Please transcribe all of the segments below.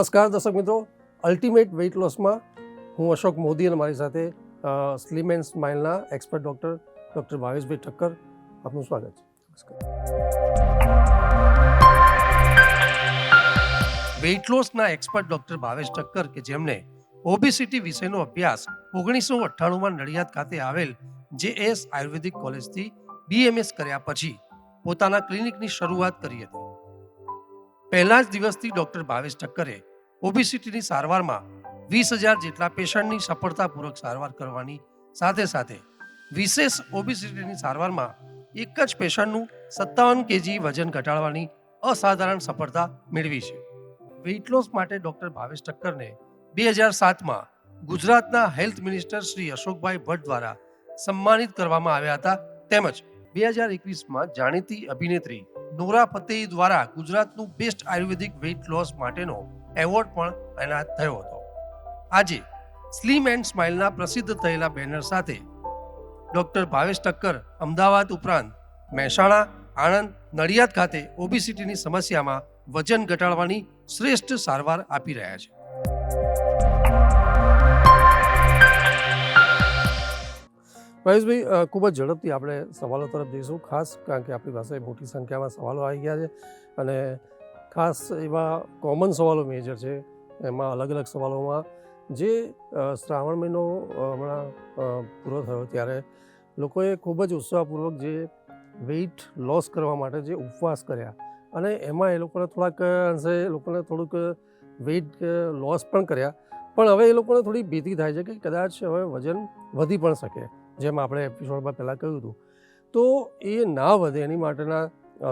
નમસ્કાર દર્શક મિત્રો. અલ્ટિમેટ વેઇટ લોસમાં હું અશોક મોદી અને મારી સાથે slim and સ્માઇલના expert doctor doctor Bhaveshbhai Thakkar. આપનું સ્વાગત છે. વેઇટ લોસના એક્સપર્ટ ડૉક્ટર ભાવેશ ઠક્કર કે જેમને ઓબેસિટી વિષયનો અભ્યાસ ઓગણીસો અઠ્ઠાણુંમાં નડિયાદ ખાતે આવેલ જે એસ આયુર્વેદિક કોલેજથી બીએમએસ કર્યા પછી પોતાના ક્લિનિકની શરૂઆત કરી હતી. પહેલા જ દિવસથી ડૉક્ટર ભાવેશ ઠક્કરે ઓબેસિટીની સારવારમાં વીસ હજાર જેટલા પેશન્ટની સફળતાપૂર્વક સારવાર કરવાની સાથે સાથે વિશેષ ઓબેસિટીની સારવારમાં એક જ પેશન્ટનું સત્તાવન કેજી વજન ઘટાડવાની અસાધારણ સફળતા મેળવી છે. વેઇટ લોસ માટે ડૉક્ટર ભાવેશ ઠક્કરને બે હજાર સાતમાં ગુજરાતના હેલ્થ મિનિસ્ટર શ્રી અશોકભાઈ ભટ્ટ દ્વારા સન્માનિત કરવામાં આવ્યા હતા. તેમજ બે હજાર એકવીસમાં જાણીતી અભિનેત્રી નોરા ફતેહી દ્વારા ગુજરાતનું બેસ્ટ આયુર્વેદિક વેઇટ લોસ માટેનો એવોર્ડ પણ એનાયત થયો હતો. આજે સ્લીમ એન્ડ સ્માઇલના પ્રસિદ્ધ થયેલા બેનર સાથે ડૉક્ટર ભાવેશ ટક્કર અમદાવાદ ઉપરાંત મહેસાણા, આણંદ, નડિયાદ ખાતે ઓબીસીટીની સમસ્યામાં વજન ઘટાડવાની શ્રેષ્ઠ સારવાર આપી રહ્યા છે. મહેશભાઈ ખૂબ જ ઝડપથી આપણે સવાલો તરફ જઈશું. ખાસ કારણ કે આપણી પાસે મોટી સંખ્યામાં સવાલો આવી ગયા છે અને ખાસ એવા કોમન સવાલો મેજર છે. એમાં અલગ અલગ સવાલોમાં જે શ્રાવણ મહિનો હમણાં પૂરો થયો ત્યારે લોકોએ ખૂબ જ ઉત્સાહપૂર્વક જે વેઇટ લોસ કરવા માટે જે ઉપવાસ કર્યા અને એમાં એ લોકોને થોડાક અંશે લોકોને થોડુંક વેઇટ લોસ પણ કર્યા. પણ હવે એ લોકોને થોડી ભીતી થાય છે કે કદાચ હવે વજન વધી પણ શકે, જેમ આપણે એપિસોડમાં પહેલાં કહ્યું હતું. તો એ ના વધે એની માટેના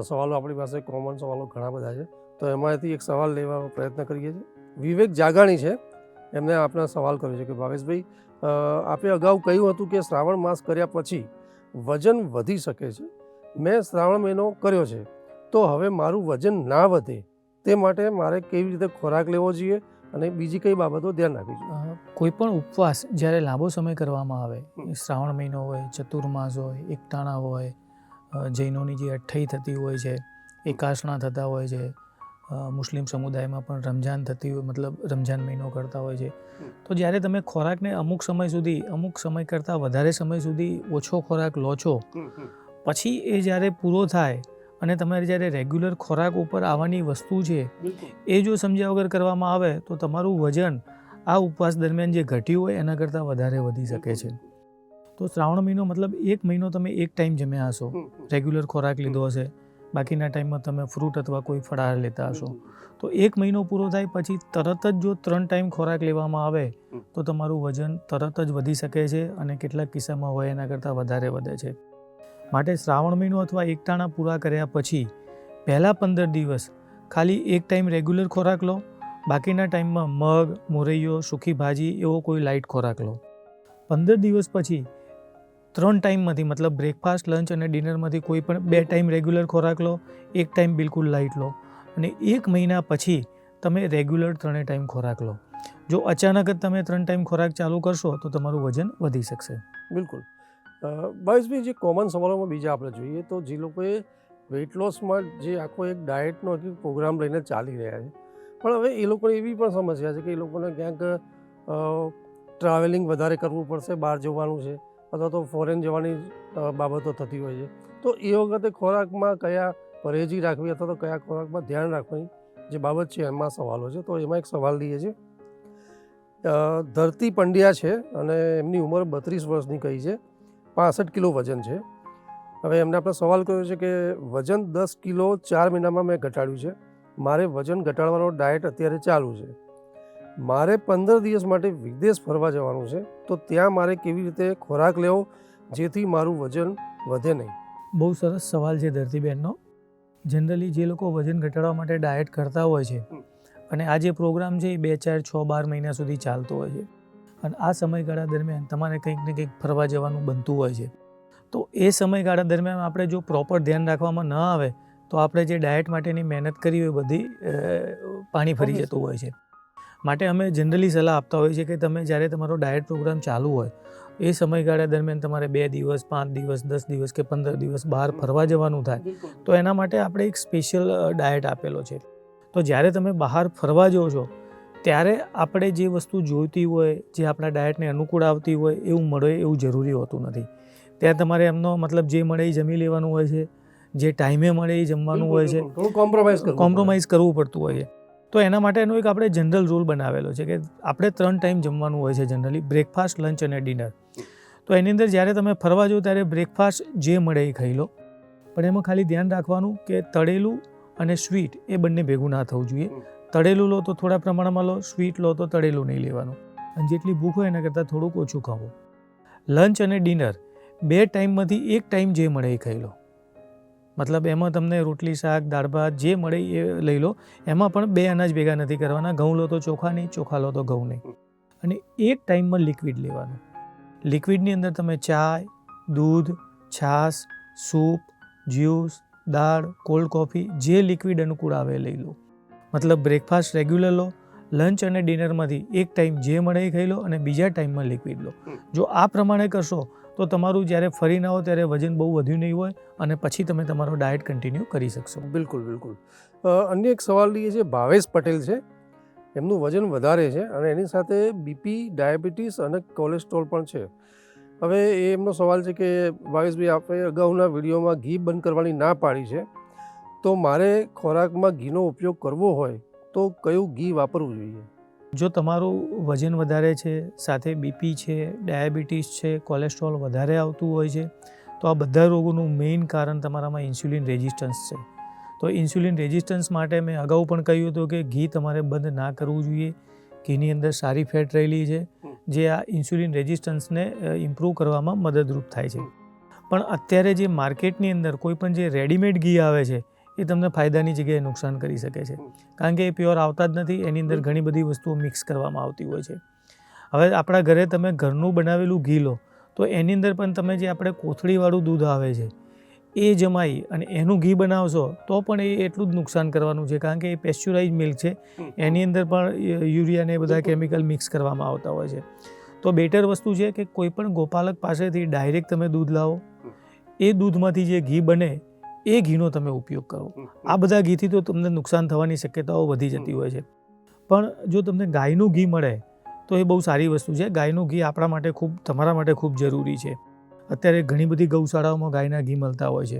સવાલો આપણી પાસે કોમન સવાલો ઘણા બધા છે. તો એમાંથી એક સવાલ લેવાનો પ્રયત્ન કરીએ છીએ. વિવેક જાગાણી છે. એમને આપણા સવાલ કર્યો છે કે ભાવેશભાઈ આપે અગાઉ કહ્યું હતું કે શ્રાવણ માસ કર્યા પછી વજન વધી શકે છે. મેં શ્રાવણ મહિનો કર્યો છે. તો હવે મારું વજન ના વધે. તે માટે મારે કેવી રીતે ખોરાક લેવો જોઈએ અને બીજી કઈ બાબતો ધ્યાન રાખવી જોઈએ? કોઈ પણ ઉપવાસ જ્યારે લાંબો સમય કરવામાં આવે શ્રાવણ મહિનો હોય ચતુર્માસ હોય એકટાણા હોય જૈનોની જે અઠ્ઠાઈ થતી હોય છે એકાસણા થતા હોય છે મુસ્લિમ સમુદાયમાં પણ રમજાન થતી હોય મતલબ રમજાન મહિનો કરતા હોય છે. તો જ્યારે તમે ખોરાકને અમુક સમય સુધી અમુક સમય કરતાં વધારે સમય સુધી ઓછો ખોરાક લો છો પછી એ જ્યારે પૂરો થાય અને તમારે જ્યારે રેગ્યુલર ખોરાક ઉપર આવવાની વસ્તુ છે એ જો સમજ્યા વગર કરવામાં આવે તો તમારું વજન આ ઉપવાસ દરમિયાન જે ઘટ્યું હોય એના કરતાં વધારે વધી શકે છે. તો શ્રાવણ મહિનો મતલબ એક મહિનો તમે એક ટાઈમ જમ્યા હશો. રેગ્યુલર ખોરાક લીધો હશે. બાકીના ટાઈમમાં તમે ફ્રૂટ અથવા કોઈ ફળાહાર લેતા હશો. તો એક મહિનો પૂરો થાય પછી તરત જ જો ત્રણ ટાઈમ ખોરાક લેવામાં આવે તો તમારું વજન તરત જ વધી શકે છે અને કેટલાક કિસ્સામાં હોય એના કરતાં વધારે વધે છે. માટે શ્રાવણ મહિનો અથવા એકટાણા પૂરા કર્યા પછી પહેલાં પંદર દિવસ ખાલી એક ટાઈમ રેગ્યુલર ખોરાક લો બાકીના ટાઈમમાં મગ મોરૈયો સૂકી ભાજી એવો કોઈ લાઇટ ખોરાક લો. પંદર દિવસ પછી ત્રણ ટાઈમમાંથી, મતલબ બ્રેકફાસ્ટ લંચ અને ડિનરમાંથી કોઈ પણ બે ટાઈમ રેગ્યુલર ખોરાક લો, એક ટાઈમ બિલકુલ લાઇટ લો. અને એક મહિના પછી તમે રેગ્યુલર ત્રણેય ટાઈમ ખોરાક લો. જો અચાનક જ તમે ત્રણ ટાઈમ ખોરાક ચાલુ કરશો, તો તમારું વજન વધી શકશે. બિલકુલ. ભાવેશભાઈ, જે કોમન સવાલોમાં બીજા આપણે જોઈએ, તો જે લોકોએ વેઇટ લોસમાં જે આખો એક ડાયટનો પ્રોગ્રામ લઈને ચાલી રહ્યા છે, પણ હવે એ લોકોને એવી પણ સમસ્યા છે કે એ લોકોને ક્યાંક ટ્રાવેલિંગ વધારે કરવું પડશે, બહાર જવાનું છે. અથવા તો ફોરેન જવાની બાબતો થતી હોય છે. તો એ વખતે ખોરાકમાં કયા પરેજી રાખવી અથવા તો કયા ખોરાકમાં ધ્યાન રાખવાની જે બાબત છે એમાં સવાલો છે. તો એમાં એક સવાલ લઈએ છીએ. ધરતી પંડ્યા છે અને એમની ઉંમર બત્રીસ વર્ષની કહી છે. પાસઠ કિલો વજન છે. હવે એમને આપણે સવાલ કર્યો છે કે વજન દસ કિલો ચાર મહિનામાં મેં ઘટાડ્યું છે. મારે વજન ઘટાડવાનો ડાયટ અત્યારે ચાલુ છે. મારે પંદર દિવસ માટે વિદેશ ફરવા જવાનું છે તો ત્યાં મારે કેવી રીતે ખોરાક લેવો જેથી મારું વજન વધે નહીં? બહુ સરસ સવાલ છે ધરતીબેનનો જનરલી જે લોકો વજન ઘટાડવા માટે ડાયટ કરતા હોય છે અને આ જે પ્રોગ્રામ છે એ બે ચાર છ બાર મહિના સુધી ચાલતો હોય છે. અને આ સમયગાળા દરમિયાન તમારે કંઈક ને કંઈક ફરવા જવાનું બનતું હોય છે. તો એ સમયગાળા દરમિયાન આપણે જો પ્રોપર ધ્યાન રાખવામાં ન આવે તો આપણે જે ડાયટ માટેની મહેનત કરી હોય બધી પાણી ફરી જતું હોય છે. માટે અમે જનરલી સલાહ આપતા હોઈએ છીએ કે તમે જ્યારે તમારો ડાયટ પ્રોગ્રામ ચાલુ હોય એ સમયગાળા દરમિયાન તમારે બે દિવસ પાંચ દિવસ દસ દિવસ કે પંદર દિવસ બહાર ફરવા જવાનું થાય તો એના માટે આપણે એક સ્પેશિયલ ડાયટ આપેલો છે. તો જ્યારે તમે બહાર ફરવા જાઓ છો ત્યારે આપણે જે વસ્તુ જોઈતી હોય જે આપણા ડાયટને અનુકૂળ આવતી હોય એવું મળે એવું જરૂરી હોતું નથી. ત્યાં તમારે એમનો મતલબ જે મળે એ જમી લેવાનું હોય છે જે ટાઈમે મળે એ જમવાનું હોય છે. કોમ્પ્રોમાઇઝ કરવું પડતું હોય છે. તો એના માટેનો એક આપણે જનરલ રૂલ બનાવેલો છે કે આપણે ત્રણ ટાઈમ જમવાનું હોય છે જનરલી બ્રેકફાસ્ટ લંચ અને ડિનર તો એની અંદર જ્યારે તમે ફરવા જાઓ ત્યારે બ્રેકફાસ્ટ જે મળે એ ખાઈ લો. પણ એમાં ખાલી ધ્યાન રાખવાનું કે તળેલું અને સ્વીટ એ બંને ભેગું ના થવું જોઈએ. તળેલું લો તો થોડા પ્રમાણમાં લો સ્વીટ લો તો તળેલું નહીં લેવાનું. અને જેટલી ભૂખ હોય એના કરતાં થોડુંક ઓછું ખાવું. લંચ અને ડિનર બે ટાઈમમાંથી એક ટાઈમ જે મળે એ ખાઈ લો. મતલબ એમાં તમને રોટલી, શાક, દાળ, ભાત જે મળે એ લઈ લો. એમાં પણ બે અનાજ ભેગા નથી કરવાના. ઘઉં લો તો ચોખા નહીં, ચોખા લો તો ઘઉં નહીં. અને એક ટાઈમમાં લિક્વિડ લેવાનું. લિક્વિડની અંદર તમે ચાય, દૂધ, છાશ, સૂપ, જ્યુસ, દાળ કોલ્ડ કોફી જે લિક્વિડ અનુકૂળ આવે લઈ લો. મતલબ બ્રેકફાસ્ટ રેગ્યુલર લો. લંચ અને ડિનરમાંથી એક ટાઈમ જે મળે એ ખાઈ લો અને બીજા ટાઈમમાં લિક્વિડ લો. જો આ પ્રમાણે કરશો તો તમારું જ્યારે ફરીને આવો ત્યારે વજન બહુ વધ્યું નહીં હોય અને પછી તમે તમારો ડાયટ કન્ટિન્યુ કરી શકશો. બિલકુલ બિલકુલ. અન્ય એક સવાલ એ છે ભાવેશ પટેલ છે. એમનું વજન વધારે છે અને એની સાથે બીપી ડાયાબિટીસ અને કોલેસ્ટ્રોલ પણ છે. હવે એ એમનો સવાલ છે કે ભાવેશભાઈ આપણે અગાઉના વિડીયોમાં ઘી બંધ કરવાની ના પાડી છે. તો મારે ખોરાકમાં ઘીનો ઉપયોગ કરવો હોય તો કયું ઘી વાપરવું જોઈએ? જો તમારું વજન વધારે છે સાથે બીપી છે ડાયાબિટીસ છે કોલેસ્ટ્રોલ વધારે આવતું હોય છે તો આ બધા રોગોનું મેઇન કારણ તમારામાં ઇન્સ્યુલિન રેઝિસ્ટન્સ છે. તો ઇન્સ્યુલિન રેઝિસ્ટન્સ માટે મેં અગાઉ પણ કહ્યું હતું કે ઘી તમારે બંધ ના કરવું જોઈએ. ઘીની અંદર સારી ફેટ રહેલી છે જે આ ઇન્સ્યુલિન રેઝિસ્ટન્સને ઇમ્પ્રૂવ કરવામાં મદદરૂપ થાય છે. પણ અત્યારે જે માર્કેટની અંદર કોઈ પણ જે રેડીમેડ ઘી આવે છે એ તમને ફાયદાની જગ્યાએ નુકસાન કરી શકે છે. કારણ કે એ પ્યોર આવતા જ નથી એની અંદર ઘણી બધી વસ્તુઓ મિક્સ કરવામાં આવતી હોય છે. હવે આપણા ઘરે તમે ઘરનું બનાવેલું ઘી લો તો એની અંદર પણ તમે જે આપણે કોથળીવાળું દૂધ આવે છે એ જમાઈ અને એનું ઘી બનાવશો તો પણ એ એટલું જ નુકસાન કરવાનું છે. કારણ કે એ પેસ્ચ્યુરાઇઝ મિલ્ક છે એની અંદર પણ યુરિયાને એ બધા કેમિકલ મિક્સ કરવામાં આવતા હોય છે. તો બેટર વસ્તુ છે કે કોઈ પણ ગોપાલક પાસેથી ડાયરેક્ટ તમે દૂધ લાવો. એ દૂધમાંથી જે ઘી બને એ ઘીનો તમે ઉપયોગ કરો. આ બધા ઘીથી તો તમને નુકસાન થવાની શક્યતાઓ વધી જતી હોય છે. પણ જો તમને ગાયનું ઘી મળે તો એ બહુ સારી વસ્તુ છે. ગાયનું ઘી આપણા માટે ખૂબ તમારા માટે ખૂબ જરૂરી છે. અત્યારે ઘણી બધી ગૌશાળાઓમાં ગાયના ઘી મળતા હોય છે.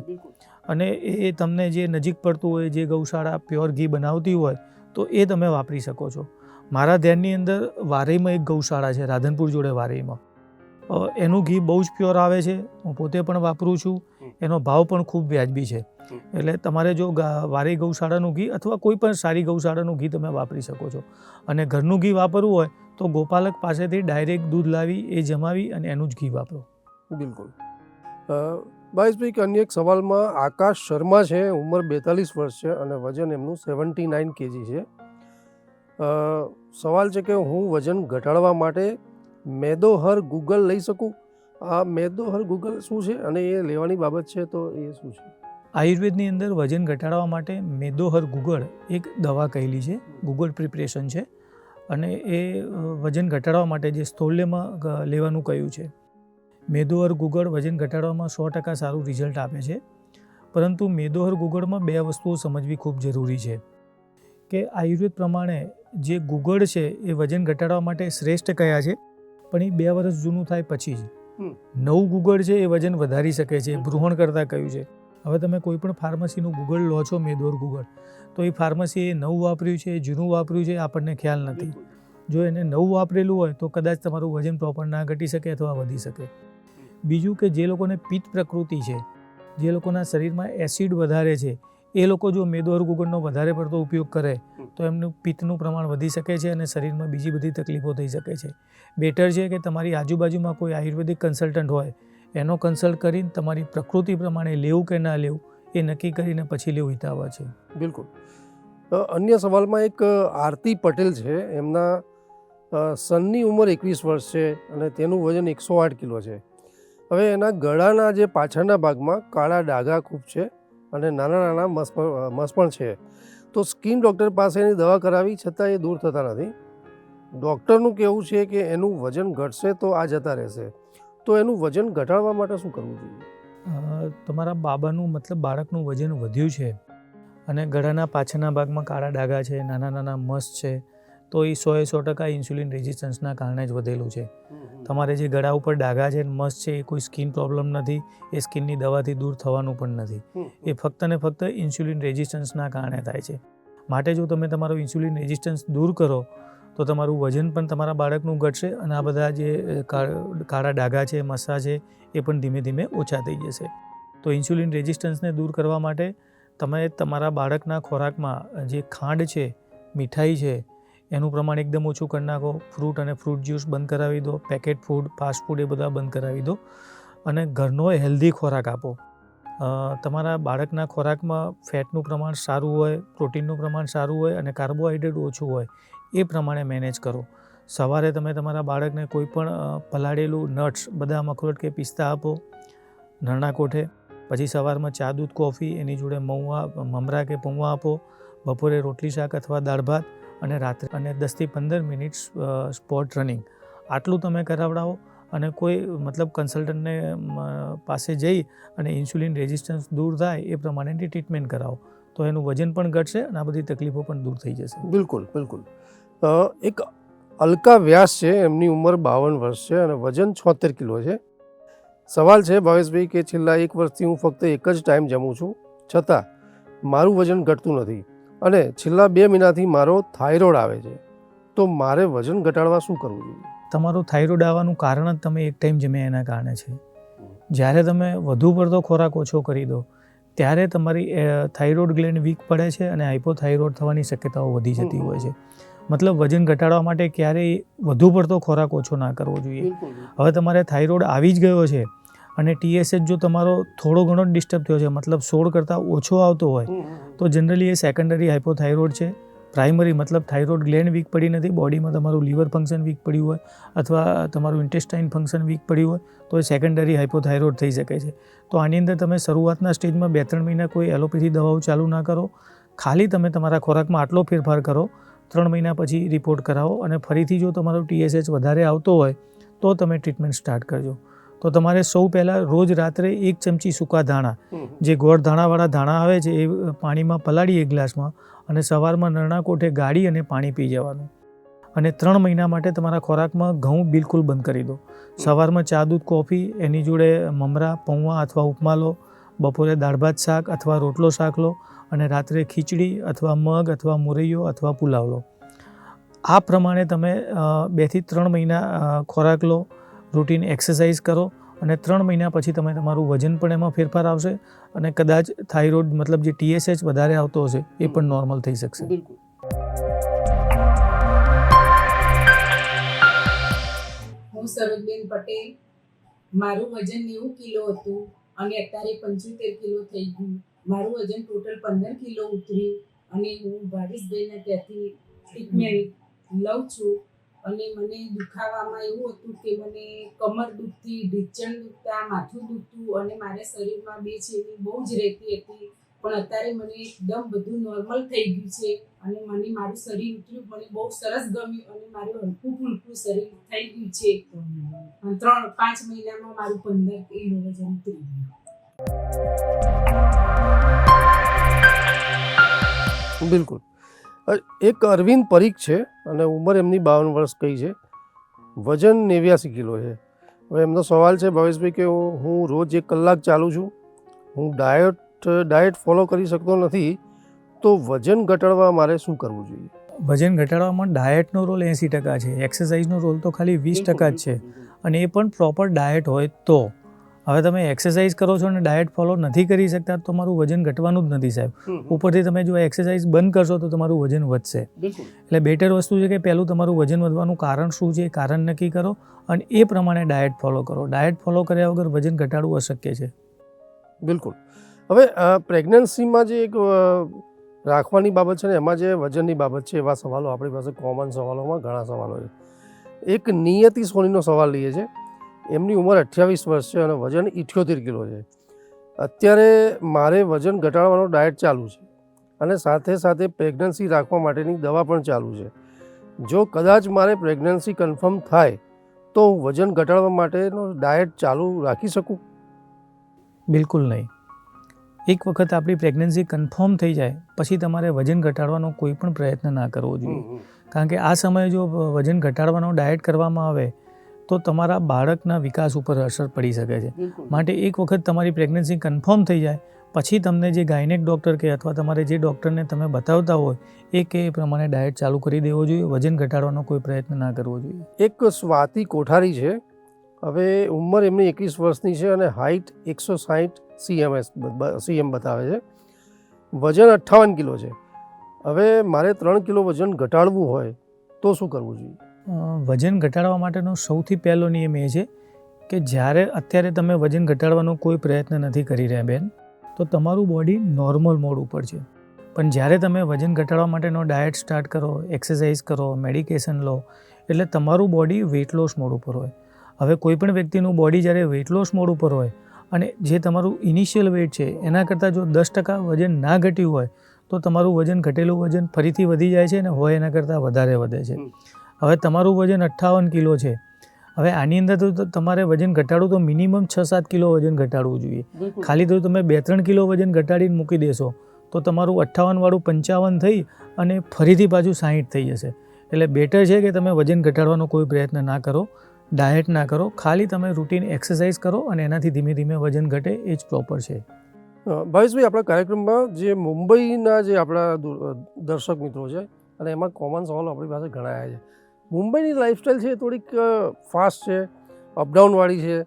અને એ તમને જે નજીક પડતું હોય જે ગૌશાળા પ્યોર ઘી બનાવતી હોય તો એ તમે વાપરી શકો છો. મારા ધ્યાનની અંદર વારઈમાં એક ગૌશાળા છે રાધનપુર જોડે વારઈમાં એનું ઘી બહુ જ પ્યોર આવે છે. હું પોતે પણ વાપરું છું. એનો ભાવ પણ ખૂબ વ્યાજબી છે. એટલે તમારે જો વારી ગૌશાળાનું ઘી અથવા કોઈ પણ સારી ગૌશાળાનું ઘી તમે વાપરી શકો છો. અને ઘરનું ઘી વાપરવું હોય તો ગોપાલક પાસેથી ડાયરેક્ટ દૂધ લાવી એ જમાવી અને એનું જ ઘી વાપરો. બિલકુલ. ભાઈ અન્ય એક સવાલમાં આકાશ શર્મા છે. ઉંમર બેતાલીસ વર્ષ છે અને વજન એમનું સેવન્ટી નાઇન કેજી છે સવાલ છે કે હું વજન ઘટાડવા માટે મેદોહર ગૂગલ લઈ શકું? આ મેદોહર ગૂગલ શું છે અને એ લેવાની બાબત છે તો એ શું છે? આયુર્વેદની અંદર વજન ઘટાડવા માટે મેદોહર ગુગળ એક દવા કહેલી છે ગુગળ પ્રિપરેશન છે અને એ વજન ઘટાડવા માટે જે સ્થૌલ્યમાં લેવાનું કહ્યું છે. મેદોહર ગુગળ વજન ઘટાડવામાં સો ટકા સારું રિઝલ્ટ આપે છે, પરંતુ મેદોહર ગુગળમાં બે વસ્તુઓ સમજવી ખૂબ જરૂરી છે કે આયુર્વેદ પ્રમાણે જે ગુગળ છે એ વજન ઘટાડવા માટે શ્રેષ્ઠ કયા છે? પણ એ બે વર્ષ જૂનું થાય પછી જ. નવું ગુગળ છે એ વજન વધારી શકે છે ભ્રૂહણ કરતાં કહ્યું છે. હવે તમે કોઈ પણ ફાર્મસીનું ગુગળ લો છો મેદોર ગુગળ તો એ ફાર્મસી એ નવું વાપર્યું છે જૂનું વાપર્યું છે એ આપણને ખ્યાલ નથી. જો એને નવું વાપરેલું હોય તો કદાચ તમારું વજન પ્રોપર ના ઘટી શકે અથવા વધી શકે. બીજું કે જે લોકોને પિત્ત પ્રકૃતિ છે જે લોકોના શરીરમાં એસિડ વધારે છે એ લોકો જો મેદોર ગુગળનો વધારે પડતો ઉપયોગ કરે તો એમનું પિત્તનું પ્રમાણ વધી શકે છે અને શરીરમાં બીજી બધી તકલીફો થઈ શકે છે. બેટર છે કે તમારી આજુબાજુમાં કોઈ આયુર્વેદિક કન્સલ્ટન્ટ હોય એનો કન્સલ્ટ કરીને તમારી પ્રકૃતિ પ્રમાણે લેવું કે ના લેવું એ નક્કી કરીને પછી લેવું હિતાવહ છે. બિલકુલ. અન્ય સવાલમાં એક આરતી પટેલ છે એમના સનની ઉંમર એકવીસ વર્ષ છે અને તેનું વજન એકસો આઠ કિલો છે. હવે એના ગળાના જે પાછળના ભાગમાં કાળા ડાઘા ખૂબ છે અને નાના નાના મસ મસ પણ છે. તો સ્કિન ડૉક્ટર પાસેની દવા કરાવી છતાં એ દૂર થતા નથી. ડૉક્ટરનું કહેવું છે કે એનું વજન ઘટશે તો આ જતા રહેશે. તો એનું વજન ઘટાડવા માટે શું કરવું જોઈએ? તમારા બાબાનું મતલબ બાળકનું વજન વધ્યું છે. અને ગળાના પાછળના ભાગમાં કાળા ડાઘા છે, નાના નાના મસ છે. તો એ સો એ સો ટકા ઇન્સ્યુલિન રેઝિસ્ટન્સના કારણે જ વધેલું છે. તમારે જે ગળા ઉપર ડાઘા છે મસ્ત છે એ કોઈ સ્કિન પ્રોબ્લેમ નથી એ સ્કિનની દવાથી દૂર થવાનું પણ નથી. એ ફક્ત ને ફક્ત ઇન્સ્યુલિન રેઝિસ્ટન્સના કારણે થાય છે. માટે જો તમે તમારું ઇન્સ્યુલિન રેઝિસ્ટન્સ દૂર કરો તો તમારું વજન પણ તમારા બાળકનું ઘટશે અને આ બધા જે કાળા ડાઘા છે મસા છે એ પણ ધીમે ધીમે ઓછા થઈ જશે. તો ઇન્સ્યુલિન રેઝિસ્ટન્સને દૂર કરવા માટે તમે તમારા બાળકના ખોરાકમાં જે ખાંડ છે મીઠાઈ છે એનું પ્રમાણ એકદમ ઓછું કરી નાખો. ફ્રૂટ અને ફ્રૂટ જ્યુસ બંધ કરાવી દો. પેકેટ ફૂડ, ફાસ્ટ ફૂડ એ બધા બંધ કરાવી દો. અને ઘરનો હેલ્ધી ખોરાક આપો. તમારા બાળકના ખોરાકમાં ફેટનું પ્રમાણ સારું હોય, પ્રોટીનનું પ્રમાણ સારું હોય અને કાર્બોહાઈડ્રેટ ઓછું હોય, એ પ્રમાણે મેનેજ કરો. સવારે તમે તમારા બાળકને કોઈ પણ પલાળેલું નટ્સ બદામ, અખરોટ કે પિસ્તા આપો. નરણા કોઠે. પછી સવારમાં ચા, દૂધ, કોફી, એની જોડે મૌવા મમરા કે પૌવા આપો. બપોરે રોટલી શાક અથવા દાળ ભાત. અને રાત્રે અને દસથી પંદર મિનિટ સ્પોટ રનિંગ. આટલું તમે કરાવડાવો અને કોઈ મતલબ કન્સલ્ટન્ટને પાસે જઈ અને ઇન્સ્યુલિન રેઝિસ્ટન્સ દૂર થાય એ પ્રમાણેની ટ્રીટમેન્ટ કરાવો. તો એનું વજન પણ ઘટશે અને આ બધી તકલીફો પણ દૂર થઈ જશે. બિલકુલ બિલકુલ. એક અલકા વ્યાસ છે, એમની ઉંમર બાવન વર્ષ છે અને વજન છોતેર કિલો છે. સવાલ છે ભાવેશભાઈ કે છેલ્લા એક વર્ષથી હું ફક્ત એક જ ટાઈમ જમું છું. છતાં, મારું વજન ઘટતું નથી. અને છેલ્લા બે મહિનાથી મારો થાઇરોઇડ આવે છે. તો મારે વજન ઘટાડવા શું કરવું જોઈએ? તમારું થાઇરોઇડ આવવાનું કારણ જ તમે એક ટાઈમ જમ્યા એના કારણે છે. જ્યારે તમે વધુ પડતો ખોરાક ઓછો કરી દો ત્યારે તમારી થાઇરોઇડ ગ્લેન્ડ વીક પડે છે અને હાઇપોથાઇરોઇડ થવાની શક્યતાઓ વધી જતી હોય છે. મતલબ વજન ઘટાડવા માટે ક્યારેય વધુ પડતો ખોરાક ઓછો ના કરવો જોઈએ. હવે તમારે થાઇરોઇડ આવી જ ગયો છે અને ટીએસએચ જો તમારો થોડો ઘણો જ ડિસ્ટર્બ થયો છે મતલબ સોળ કરતાં ઓછો આવતો હોય તો જનરલી એ સેકન્ડરી હાઇપોથાઇરોઇડ છે. પ્રાઇમરી મતલબ થાઇરોઇડ ગ્લેન્ડ વીક પડી નથી બોડીમાં તમારું લીવર ફંક્શન વીક પડ્યું હોય અથવા તમારું ઇન્ટેસ્ટાઇન ફંક્શન વીક પડ્યું હોય તો એ સેકન્ડરી હાઇપોથાઇરોઇડ થઈ શકે છે. તો આની અંદર તમે શરૂઆતના સ્ટેજમાં બે ત્રણ મહિના કોઈ એલોપેથી દવાઓ ચાલુ ના કરો. ખાલી તમે તમારા ખોરાકમાં આટલો ફેરફાર કરો ત્રણ મહિના પછી રિપોર્ટ કરાવો અને ફરીથી જો તમારો ટીએસએચ વધારે આવતો હોય તો તમે ટ્રીટમેન્ટ સ્ટાર્ટ કરજો. તો તમારે સૌ પહેલાં રોજ રાત્રે એક ચમચી સૂકા ધાણા જે ગોળ ધાણાવાળા ધાણા આવે છે એ પાણીમાં પલાળી એક ગ્લાસમાં અને સવારમાં નરણા કોઠે ગાળી અને પાણી પી જવાનું. અને ત્રણ મહિના માટે તમારા ખોરાકમાં ઘઉં બિલકુલ બંધ કરી દો. સવારમાં ચા દૂધ કોફી એની જોડે મમરા પૌવા અથવા ઉપમા લો બપોરે દાળ ભાત શાક અથવા રોટલો શાક લો અને રાત્રે ખીચડી અથવા મગ અથવા મોરૈયો અથવા પુલાવ લો. આ પ્રમાણે તમે બેથી ત્રણ મહિના ખોરાક લો રૂટીન એક્સરસાઇઝ કરો અને ત્રણ મહિના પછી તમે તમારું વજન પણ એમાં ફેરફાર આવશે અને કદાચ થાઇરોઇડ મતલબ જે ટીએસએચ વધારે આવતો હશે, એ પણ નોર્મલ થઈ શકશે. હું સરોજબેન પટેલ. મારું વજન નેવું કિલો હતું અને અત્યારે પંચોતેર કિલો થઈ ગયું. મારું વજન ટોટલ પંદર કિલો ઉતર્યું અને હું ભાવેશભાઈના ત્યાંથી ટ્રીટમેન્ટ લઉં છું. અને મને દુખાવામાં એવું હતું કે મને કમર દુખતી, ઢીચણ દુખતા, માથું દુખતું અને મારા શરીરમાં બે છેવી બહુ જ રહેતી હતી. પણ અત્યારે મને એકદમ બધું નોર્મલ થઈ ગયું છે અને મને મારું શરીર ઉતર્યું. મને બહુ સરસ ગમ્યું અને મારું હલકું ફૂલકું શરીર થઈ ગયું છે. ત્રણ, પાંચ મહિનામાં મારું પંદર કિલો વજન ઉતરી ગયું બિલકુલ. એક અરવિંદ પરીખ છે અને ઉંમર એમની બાવન વર્ષ કહી છે. વજન નેવ્યાસી કિલો છે. હવે એમનો સવાલ છે ભાવેશભાઈ કે હું રોજ એક કલાક ચાલું છું. હું ડાયટ ડાયટ ફોલો કરી શકતો નથી. તો વજન ઘટાડવા મારે શું કરવું જોઈએ? વજન ઘટાડવામાં ડાયટનો રોલ એંસી ટકા છે. એક્સરસાઇઝનો રોલ તો ખાલી વીસ ટકા જ છે. અને એ પણ પ્રોપર ડાયટ હોય તો. હવે તમે એક્સરસાઇઝ કરો છો અને ડાયટ ફોલો નથી કરી શકતા તો તમારું વજન ઘટવાનું જ નથી સાહેબ. ઉપરથી તમે જો એક્સરસાઇઝ બંધ કરશો તો તમારું વજન વધશે. એટલે બેટર વસ્તુ છે કે પહેલું તમારું વજન વધવાનું કારણ શું છે એ કારણ નક્કી કરો અને એ પ્રમાણે ડાયટ ફોલો કરો. ડાયટ ફોલો કર્યા વગર વજન ઘટાડવું અશક્ય છે. બિલકુલ. હવે પ્રેગ્નન્સીમાં જે એક રાખવાની બાબત છે ને એમાં જે વજનની બાબત છે એવા સવાલો આપણી પાસે કોમન સવાલોમાં ઘણા સવાલો છે. એક નિયતિ સોનીનો સવાલ લઈએ છે. એમની ઉંમર અઠ્યાવીસ વર્ષ છે અને વજન ઇઠ્યોતેર કિલો છે. અત્યારે મારે વજન ઘટાડવાનો ડાયટ ચાલુ છે અને સાથે સાથે પ્રેગ્નન્સી રાખવા માટેની દવા પણ ચાલુ છે. જો કદાચ મારે પ્રેગ્નન્સી કન્ફર્મ થાય તો હું વજન ઘટાડવા માટેનો ડાયટ ચાલુ રાખી શકું? બિલકુલ નહીં. એક વખત આપણી પ્રેગ્નન્સી કન્ફર્મ થઈ જાય પછી તમારે વજન ઘટાડવાનો કોઈ પણ પ્રયત્ન ના કરવો જોઈએ. કારણ કે આ સમયે જો વજન ઘટાડવાનો ડાયટ કરવામાં આવે તો તમારા બાળકના વિકાસ ઉપર અસર પડી શકે છે. માટે એક વખત તમારી પ્રેગ્નન્સી કન્ફર્મ થઈ જાય પછી તમને જે ગાયનેક ડૉક્ટર કે અથવા તમારે જે ડૉક્ટરને તમે બતાવતા હોય એ કે એ પ્રમાણે ડાયટ ચાલુ કરી દેવો જોઈએ વજન ઘટાડવાનો કોઈ પ્રયત્ન ના કરવો જોઈએ. એક સ્વાતિ કોઠારી છે. હવે ઉંમર એમની એકવીસ વર્ષની છે અને હાઇટ એકસો સાહીઠ સીએમએસ સીએમ બતાવે છે. વજન અઠ્ઠાવન કિલો છે. હવે મારે ત્રણ કિલો વજન ઘટાડવું હોય તો શું કરવું જોઈએ? વજન ઘટાડવા માટેનો સૌથી પહેલો નિયમ એ છે કે જ્યારે અત્યારે તમે વજન ઘટાડવાનો કોઈ પ્રયત્ન નથી કરી રહ્યા બેન, તો તમારું બોડી નોર્મલ મોડ ઉપર છે. પણ જ્યારે તમે વજન ઘટાડવા માટેનો ડાયટ સ્ટાર્ટ કરો એક્સરસાઇઝ કરો મેડિકેશન લો, એટલે તમારું બોડી વેઇટ લોસ મોડ ઉપર હોય. હવે કોઈ પણ વ્યક્તિનું બોડી જ્યારે વેઇટ લોસ મોડ ઉપર હોય અને જે તમારું ઇનિશિયલ વેઇટ છે, એના કરતાં જો દસ ટકા વજન ના ઘટ્યું હોય, તો તમારું વજન ઘટેલું વજન ફરીથી વધી જાય છે અને હોય એના કરતાં વધારે વધે છે. હવે તમારું વજન અઠ્ઠાવન કિલો છે. હવે આની અંદર તો તમારે વજન ઘટાડવું તો મિનિમમ છ સાત કિલો વજન ઘટાડવું જોઈએ. ખાલી તો તમે બે ત્રણ કિલો વજન ઘટાડીને મૂકી દેશો તો તમારું અઠ્ઠાવનવાળું પંચાવન થઈ અને ફરીથી પાછું સાહીઠ થઈ જશે. એટલે બેટર છે કે તમે વજન ઘટાડવાનો કોઈ પ્રયત્ન ના કરો ડાયટ ના કરો ખાલી તમે રૂટીન એક્સરસાઇઝ કરો અને એનાથી ધીમે ધીમે વજન ઘટે એ જ પ્રોપર છે. ભાવેશભાઈ આપણા કાર્યક્રમમાં જે મુંબઈના જે આપણા દર્શક મિત્રો છે અને એમાં કોમન સવાલો આપણી પાસે ઘણા આવ્યા છે. મુંબઈની લાઈફસ્ટાઈલ છે એ થોડીક ફાસ્ટ છે અપડાઉનવાળી છે.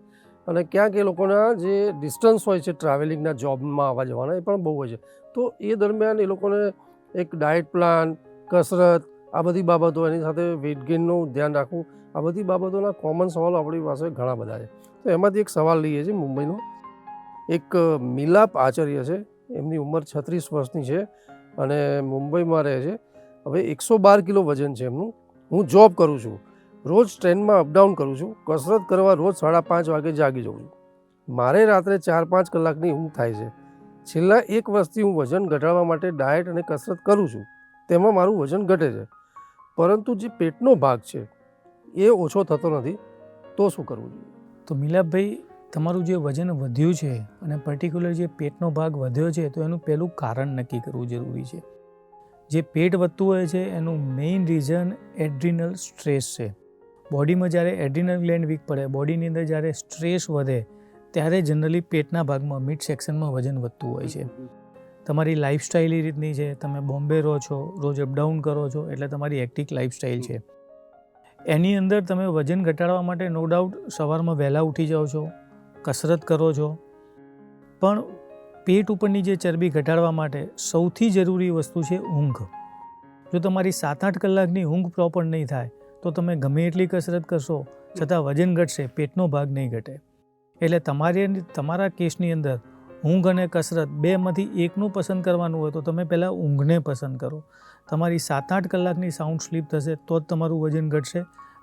અને ક્યાંક એ લોકોના જે ડિસ્ટન્સ હોય છે ટ્રાવેલિંગના જોબમાં આવવા જવાના, એ પણ બહુ હોય છે. તો એ દરમિયાન એ લોકોને એક ડાયટ પ્લાન કસરત, આ બધી બાબતો, એની સાથે વેઇટ ગેઇનનું ધ્યાન રાખવું, આ બધી બાબતોના કોમન સવાલો આપણી પાસે ઘણા બધા છે. તો એમાંથી એક સવાલ લઈએ છીએ મુંબઈનો. એક મિલાપ આચાર્ય છે, એમની ઉંમર છત્રીસ વર્ષની છે અને મુંબઈમાં રહે છે. હવે એકસો બાર કિલો વજન છે એમનું. હું જોબ કરું છું. રોજ ટ્રેનમાં અપડાઉન કરું છું. કસરત કરવા રોજ સાડા પાંચ વાગે જાગી જાઉં છું. મારે રાત્રે ચાર પાંચ કલાકની ઊંઘ થાય છે. છેલ્લા એક વર્ષથી હું વજન ઘટાડવા માટે ડાયટ અને કસરત કરું છું. તેમાં મારું વજન ઘટે છે. પરંતુ જે પેટનો ભાગ છે, એ ઓછો થતો નથી, તો શું કરવું જોઈએ? તો મિલાપભાઈ, તમારું જે વજન વધ્યું છે અને પર્ટિક્યુલર જે પેટનો ભાગ વધ્યો છે, તો એનું પહેલું કારણ નક્કી કરવું જરૂરી છે. જે પેટ વધતું હોય છે, એનું મેઇન રીઝન એડ્રિનલ સ્ટ્રેસ છે. બોડીમાં જ્યારે એડ્રિનલ ગ્લેન્ડ વીક પડે બોડીની અંદર જ્યારે સ્ટ્રેસ વધે, ત્યારે જનરલી પેટના ભાગમાં મિડ સેક્શનમાં વજન વધતું હોય છે. તમારી લાઈફસ્ટાઈલ એ રીતની છે. તમે બોમ્બે રહો છો, રોજ અપડાઉન કરો છો, એટલે તમારી એક્ટિક લાઈફસ્ટાઈલ છે. એની અંદર તમે વજન ઘટાડવા માટે નો ડાઉટ સવારમાં વહેલા ઉઠી જાઓ છો, કસરત કરો છો. પણ પેટ ઉપરની જે ચરબી ઘટાડવા માટે સૌથી જરૂરી વસ્તુ છે ઊંઘ. જો તમારી સાત આઠ કલાકની ઊંઘ પ્રોપર નહીં થાય, તો તમે ગમે એટલી કસરત કરશો, છતાં વજન ઘટશે, પેટનો ભાગ નહીં ઘટે. એટલે તમારે તમારા કેસની અંદર ઊંઘ અને કસરત બેમાંથી એકનું પસંદ કરવાનું હોય તો તમે પહેલાં ઊંઘને પસંદ કરો. તમારી સાત આઠ કલાકની સાઉન્ડ સ્લીપ થશે, તો જ તમારું વજન ઘટશે.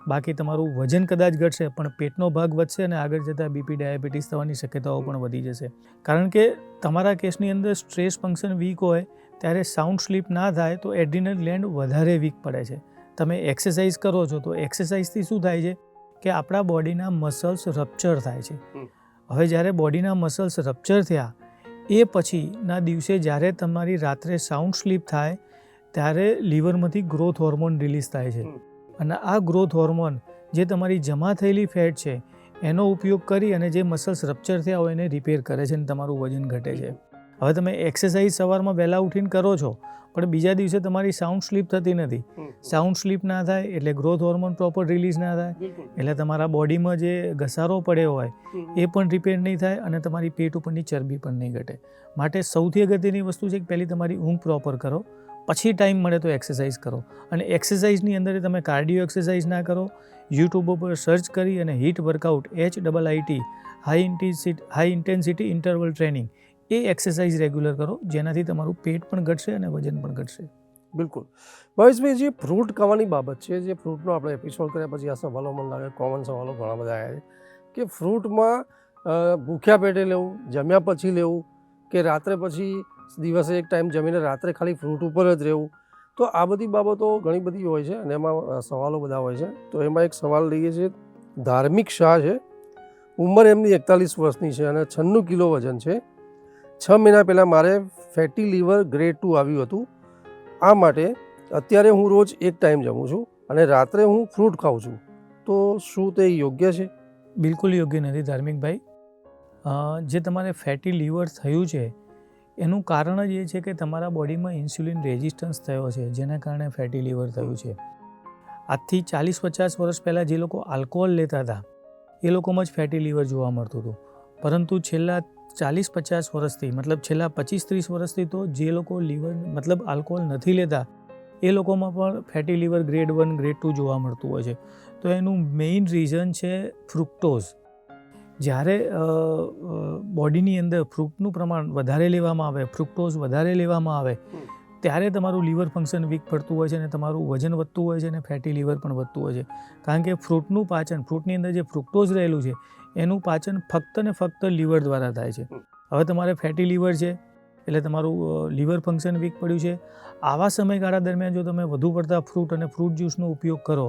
બાકી તમારું વજન કદાચ ઘટશે પણ પેટનો ભાગ વધશે અને આગળ જતાં બીપી ડાયાબિટીસ થવાની શક્યતાઓ પણ વધી જશે. કારણ કે તમારા કેસની અંદર સ્ટ્રેસ ફંક્શન વીક હોય ત્યારે સાઉન્ડ સ્લીપ ના થાય તો એડ્રિનલ ગ્લેન્ડ વધારે વીક પડે છે. તમે એક્સરસાઇઝ કરો છો તો એક્સરસાઇઝથી શું થાય છે? કે આપણા બોડીના મસલ્સ રપ્ચર થાય છે. હવે જ્યારે બોડીના મસલ્સ રપ્ચર થયા એ પછીના દિવસે જ્યારે તમારી રાત્રે સાઉન્ડ સ્લીપ થાય ત્યારે લીવરમાંથી ગ્રોથ હોર્મોન રિલીઝ થાય છે. અને આ ગ્રોથ હોર્મોન જે તમારી જમા થયેલી ફેટ છે એનો ઉપયોગ કરી અને જે મસલ્સ રપ્ચર થયા હોય એને રિપેર કરે છે અને તમારું વજન ઘટે છે. હવે તમે એક્સરસાઇઝ સવારમાં વહેલા ઉઠીને કરો છો પણ બીજા દિવસે તમારી સાઉન્ડ સ્લીપ થતી નથી. સાઉન્ડ સ્લીપ ના થાય એટલે ગ્રોથ હોર્મોન પ્રોપર રિલીઝ ના થાય. એટલે તમારા બોડીમાં જે ઘસારો પડ્યો હોય એ પણ રિપેર નહીં થાય અને તમારી પેટ ઉપરની ચરબી પણ નહીં ઘટે. માટે સૌથી અગત્યની વસ્તુ છે કે પહેલી તમારી ઊંઘ પ્રોપર કરો. પછી ટાઈમ મળે તો એક્સરસાઇઝ કરો. અને એક્સરસાઇઝની અંદર તમે કાર્ડિયો એક્સરસાઇઝ ના કરો, યુટ્યુબ ઉપર સર્ચ કરી અને HIIT workout, H double IT high intensity high intensity interval training, A exercise regular કરો, જેનાથી તમારું પેટ પણ ઘટશે અને વજન પણ ઘટશે. બિલકુલ. ભાવેશભાઈ જે ફ્રૂટ ખાવાની બાબત છે, જે ફ્રૂટનો આપણે એપિસોડ કર્યા પછી આ સવાલો મને લાગે કોમન સવાલો ઘણા બધા આવ્યા છે, કે ફ્રૂટમાં ભૂખ્યા પેટે લેવું, જમ્યા પછી લેવું, કે રાત્રે પછી દિવસે એક ટાઈમ જમીને રાત્રે ખાલી ફ્રૂટ ઉપર જ રહેવું. તો આ બધી બાબતો ઘણી બધી હોય છે અને એમાં સવાલો બધા હોય છે. તો એમાં એક સવાલ લઈએ છીએ. ધાર્મિક શાહ છે. ઉંમર એમની એકતાલીસ વર્ષની છે અને છન્નું કિલો વજન છે. છ મહિના પહેલાં મારે ફેટી લીવર ગ્રેડ ટુ આવ્યું હતું. આ માટે અત્યારે હું રોજ એક ટાઈમ જમું છું અને રાત્રે હું ફ્રૂટ ખાઉં છું. તો શું તે યોગ્ય છે? બિલકુલ યોગ્ય નથી ધાર્મિકભાઈ. જે તમારે ફેટી લીવર થયું છે એનું કારણ જ એ છે કે તમારા બોડીમાં ઇન્સ્યુલિન રેઝિસ્ટન્સ થયો છે, જેના કારણે ફેટી લીવર થયું છે. આજથી ચાલીસ પચાસ વર્ષ પહેલાં જે લોકો આલ્કોહોલ લેતા હતા, એ લોકોમાં જ ફેટી લીવર જોવા મળતું હતું. પરંતુ છેલ્લા ચાલીસ પચાસ વર્ષથી, મતલબ છેલ્લા પચીસ ત્રીસ વર્ષથી તો જે લોકો લીવર, મતલબ આલ્કોહોલ નથી લેતા, એ લોકોમાં પણ fatty liver grade one, grade two જોવા મળતું હોય છે. તો એનું મેઇન રીઝન છે ફ્રુક્ટોઝ. જ્યારે બોડીની અંદર ફ્રૂટનું પ્રમાણ વધારે લેવામાં આવે ફ્રુક્ટોઝ વધારે લેવામાં આવે ત્યારે તમારું લીવર ફંક્શન વીક પડતું હોય છે અને તમારું વજન વધતું હોય છે અને ફેટી લીવર પણ વધતું હોય છે. કારણ કે ફ્રૂટનું પાચન ફ્રૂટની અંદર જે ફ્રુક્ટોઝ રહેલું છે એનું પાચન ફક્ત ને ફક્ત લીવર દ્વારા થાય છે. હવે તમારે ફેટી લીવર છે એટલે તમારું લીવર ફંક્શન વીક પડ્યું છે. આવા સમયગાળા દરમિયાન જો તમે વધુ પડતા ફ્રૂટ અને ફ્રૂટ જ્યુસનો ઉપયોગ કરો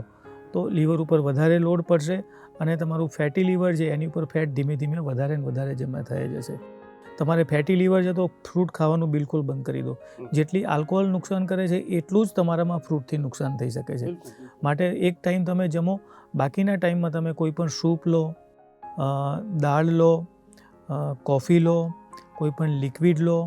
તો લીવર ઉપર વધારે લોડ પડશે અને તમારું ફેટી લીવર છે એની ઉપર ફેટ ધીમે ધીમે વધારે ને વધારે જમા થઈ જશે. તમારે ફેટી લીવર છે તો ફ્રૂટ ખાવાનું બિલકુલ બંધ કરી દો. જેટલી આલ્કોહોલ નુકસાન કરે છે એટલું જ તમારામાં ફ્રૂટથી નુકસાન થઈ શકે છે. માટે એક ટાઈમ તમે જમો બાકીના ટાઈમમાં તમે કોઈ પણ સૂપ લો દાળ લો કોફી લો કોઈ પણ લિક્વિડ લો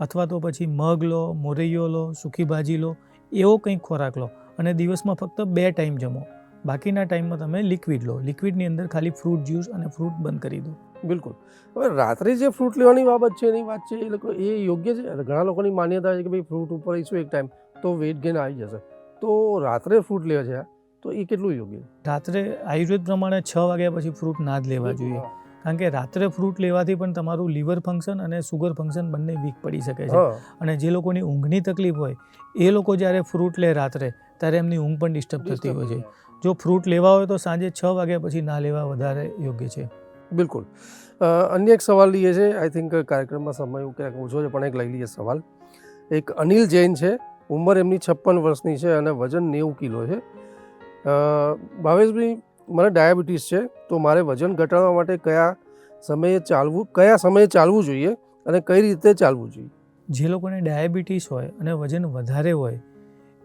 અથવા તો પછી મગ લો મોરૈયો લો સૂકી ભાજી લો એવો કંઈક ખોરાક લો. અને દિવસમાં ફક્ત બે ટાઈમ જમો. બાકીના ટાઈમમાં તમે લિક્વિડ લો. લિક્વિડની અંદર ખાલી ફ્રૂટ જ્યુસ અને ફ્રૂટ બંધ કરી દો. બિલકુલ. હવે રાત્રે જે ફ્રૂટ લેવાની બાબત છે એની વાત છે એ લોકો એ યોગ્ય છે? ઘણા લોકોની માન્યતા છે કે ભાઈ ફ્રૂટ ઉપર લઈશું એક ટાઈમ તો વેઇટ ગેન આવી જશે. તો રાત્રે ફ્રૂટ લેવા છે તો એ કેટલું યોગ્ય? રાત્રે આયુર્વેદ પ્રમાણે છ વાગ્યા પછી ફ્રૂટ ના જ લેવા જોઈએ. કારણ કે રાત્રે ફ્રૂટ લેવાથી પણ તમારું લીવર ફંક્શન અને સુગર ફંક્શન બંને વીક પડી શકે છે. અને જે લોકોની ઊંઘની તકલીફ હોય એ લોકો જ્યારે ફ્રૂટ લે રાત્રે ત્યારે એમની ઊંઘ પણ ડિસ્ટર્બ થતી હોય છે. જો ફ્રૂટ લેવા હોય તો સાંજે છ વાગ્યા પછી ના લેવા વધારે યોગ્ય છે. બિલકુલ. અન્ય એક સવાલ લઈએ છે આઈ થિંક કાર્યક્રમમાં સમય ક્યાંક ઓછો છે પણ એક લઈ લઈએ સવાલ. એક અનિલ જૈન છે ઉંમર એમની છપ્પન વર્ષની છે અને વજન નેવું કિલો છે. ભાવેશભાઈ મને ડાયાબિટીસ છે તો મારે વજન ઘટાડવા માટે કયા સમયે ચાલવું કયા સમયે ચાલવું જોઈએ અને કઈ રીતે ચાલવું જોઈએ? જે લોકોને ડાયાબિટીસ હોય અને વજન વધારે હોય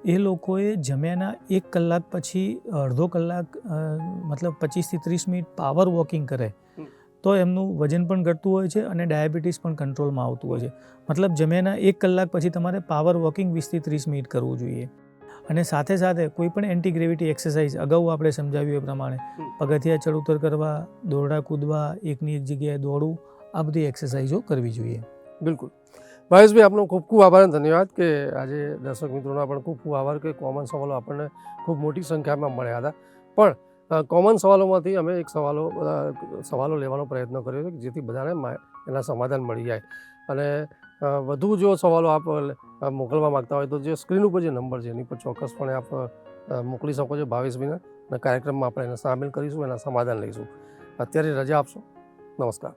એ લોકોએ જમ્યાના એક કલાક પછી અડધો કલાક મતલબ પચીસથી ત્રીસ મિનિટ પાવર વોકિંગ કરે. તો એમનું વજન પણ ઘટતું હોય છે અને ડાયાબિટીસ પણ કંટ્રોલમાં આવતું હોય છે. મતલબ જમ્યાના એક કલાક પછી તમારે પાવર વોકિંગ વીસથી ત્રીસ મિનિટ કરવું જોઈએ. અને સાથે સાથે કોઈ પણ એન્ટી ગ્રેવિટી એક્સરસાઇઝ અગાઉ આપણે સમજાવ્યું એ પ્રમાણે. પગથિયા ચડ ઉતર કરવા દોરડા કૂદવા એકની એક જગ્યાએ દોડવું આ બધી એક્સરસાઇઝો કરવી જોઈએ. બિલકુલ. ભાવેશભાઈ આપનો ખૂબ ખૂબ આભાર અને ધન્યવાદ કે આજે દર્શક મિત્રોના પણ ખૂબ ખૂબ આભાર કે કોમન સવાલો આપણને ખૂબ મોટી સંખ્યામાં મળ્યા હતા. પણ કોમન સવાલોમાંથી અમે એક સવાલો સવાલો લેવાનો પ્રયત્ન કર્યો કે જેથી બધાને એના સમાધાન મળી જાય. અને વધુ જો સવાલો આપ મોકલવા માગતા હોય તો જે સ્ક્રીન ઉપર જે નંબર છે એની પર ચોક્કસપણે આપ મોકલી શકો છો ભાવેશભાઈને કાર્યક્રમમાં આપણે એને સામેલ કરીશું, એના સમાધાન લઈશું. અત્યારે રજા આપશો. નમસ્કાર.